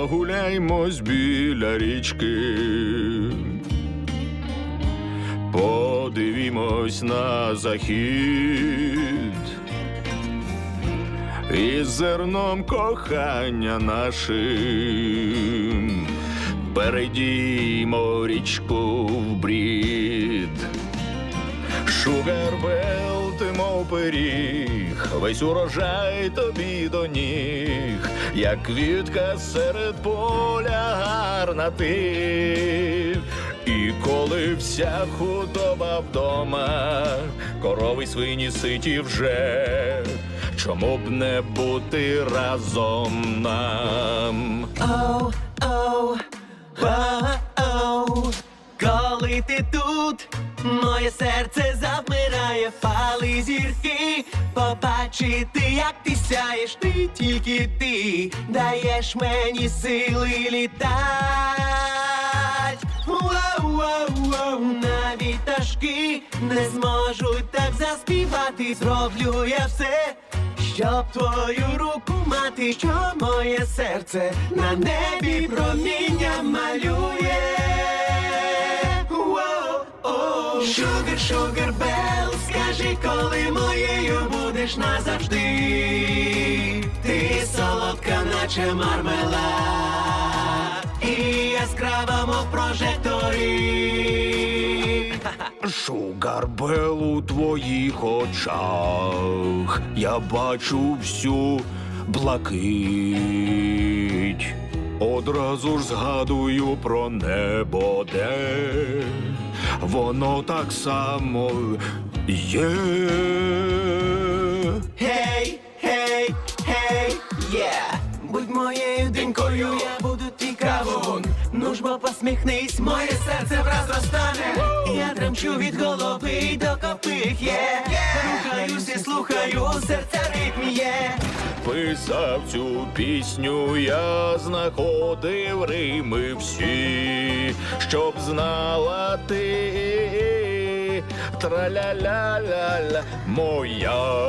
прогуляймось біля річки. Подивімось на захід. І зерном кохання нашим перейдімо річку в брід. Шугарбел, ти мов пиріг, весь урожай тобі до ніг, як квітка серед поля гарна ти. І коли вся худоба вдома, корови свині ситі вже, чому б не бути разом нам? Оу, оу, оу, коли ти тут, моє серце завмирає, фали зірки, побачити, як ти сяєш, ти тільки ти даєш мені сили літать. Воу, навіть пташки не зможуть так заспівати, зроблю я все. Щоб твою руку мати, що моє серце на небі проміння малює. Воу-оу. Шугар, шугар бел, скажи, коли моєю будеш назавжди. Ти солодка, наче мармелад, і яскрава, мов прожекторі. Шугарбел у твоїх очах я бачу всю блакить. Одразу ж згадую про небо, де воно так само є. Гей, гей, гей, є. Будь моєю донькою, я буду кавун. Ну ж бо посміхнись, моє серце враз розтане. Я тремчу від голови до копих є. Рухаюсь і слухаю, є. Писав цю пісню, я знаходив Рими всі, щоб знала ти траля-ля-ля-ля моя.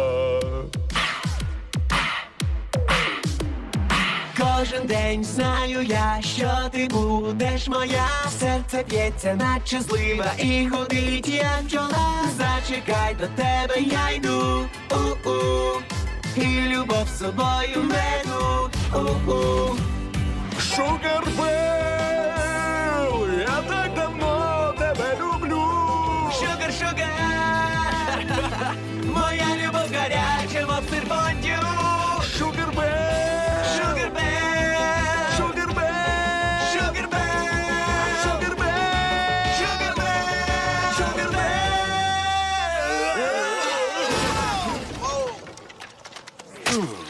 Кожен день знаю я, що ти будеш моя. Серце б'ється, наче злива, і гудить, як бджола. Зачекай до тебе, я йду. У-у. І любов з собою веду. У-у. Шугарбел